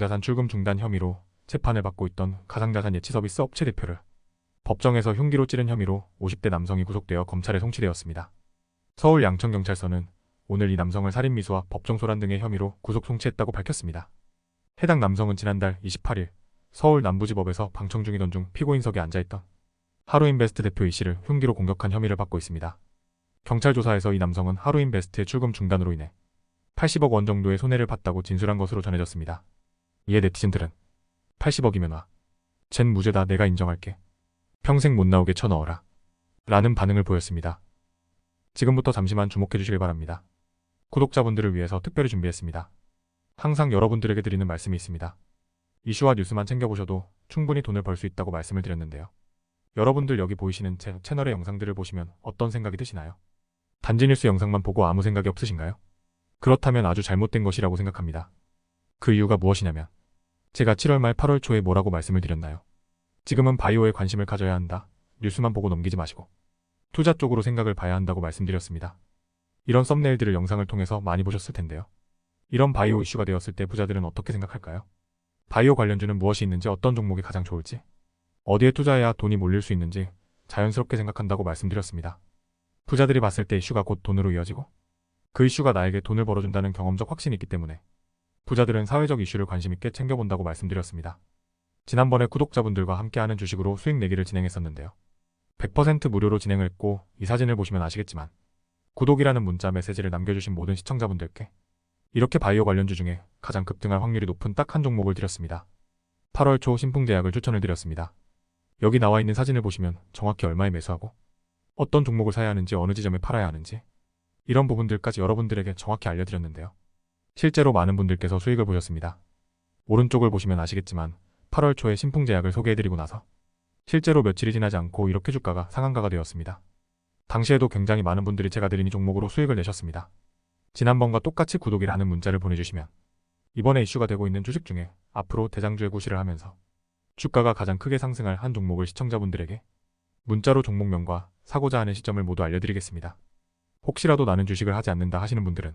자산 출금 중단 혐의로 재판을 받고 있던 가상자산 예치 서비스 업체 대표를 법정에서 흉기로 찌른 혐의로 50대 남성이 구속되어 검찰에 송치되었습니다. 서울 양천경찰서는 오늘 이 남성을 살인미수와 법정 소란 등의 혐의로 구속 송치했다고 밝혔습니다. 해당 남성은 지난달 28일 서울 남부지법에서 방청 중이던 중 피고인석에 앉아있던 하루인베스트 대표 이 씨를 흉기로 공격한 혐의를 받고 있습니다. 경찰 조사에서 이 남성은 하루인베스트의 출금 중단으로 인해 80억 원 정도의 손해를 봤다고 진술한 것으로 전해졌습니다. 이에 네티즌들은 80억이면 와. 쟨 무죄다 내가 인정할게. 평생 못 나오게 쳐넣어라. 라는 반응을 보였습니다. 지금부터 잠시만 주목해 주시길 바랍니다. 구독자분들을 위해서 특별히 준비했습니다. 항상 여러분들에게 드리는 말씀이 있습니다. 이슈와 뉴스만 챙겨보셔도 충분히 돈을 벌 수 있다고 말씀을 드렸는데요. 여러분들 여기 보이시는 제 채널의 영상들을 보시면 어떤 생각이 드시나요? 단지 뉴스 영상만 보고 아무 생각이 없으신가요? 그렇다면 아주 잘못된 것이라고 생각합니다. 그 이유가 무엇이냐면 제가 7월 말 8월 초에 뭐라고 말씀을 드렸나요? 지금은 바이오에 관심을 가져야 한다. 뉴스만 보고 넘기지 마시고 투자 쪽으로 생각을 봐야 한다고 말씀드렸습니다. 이런 썸네일들을 영상을 통해서 많이 보셨을 텐데요. 이런 바이오 이슈가 되었을 때 부자들은 어떻게 생각할까요? 바이오 관련주는 무엇이 있는지 어떤 종목이 가장 좋을지 어디에 투자해야 돈이 몰릴 수 있는지 자연스럽게 생각한다고 말씀드렸습니다. 부자들이 봤을 때 이슈가 곧 돈으로 이어지고 그 이슈가 나에게 돈을 벌어준다는 경험적 확신이 있기 때문에 부자들은 사회적 이슈를 관심 있게 챙겨본다고 말씀드렸습니다. 지난번에 구독자분들과 함께하는 주식으로 수익 내기를 진행했었는데요. 100% 무료로 진행을 했고 이 사진을 보시면 아시겠지만 구독이라는 문자 메시지를 남겨주신 모든 시청자분들께 이렇게 바이오 관련주 중에 가장 급등할 확률이 높은 딱 한 종목을 드렸습니다. 8월 초 신풍제약을 추천을 드렸습니다. 여기 나와 있는 사진을 보시면 정확히 얼마에 매수하고 어떤 종목을 사야 하는지 어느 지점에 팔아야 하는지 이런 부분들까지 여러분들에게 정확히 알려드렸는데요. 실제로 많은 분들께서 수익을 보셨습니다. 오른쪽을 보시면 아시겠지만 8월 초에 신풍제약을 소개해드리고 나서 실제로 며칠이 지나지 않고 이렇게 주가가 상한가가 되었습니다. 당시에도 굉장히 많은 분들이 제가 드린 이 종목으로 수익을 내셨습니다. 지난번과 똑같이 구독이라는 문자를 보내주시면 이번에 이슈가 되고 있는 주식 중에 앞으로 대장주의 구실을 하면서 주가가 가장 크게 상승할 한 종목을 시청자분들에게 문자로 종목명과 사고자 하는 시점을 모두 알려드리겠습니다. 혹시라도 나는 주식을 하지 않는다 하시는 분들은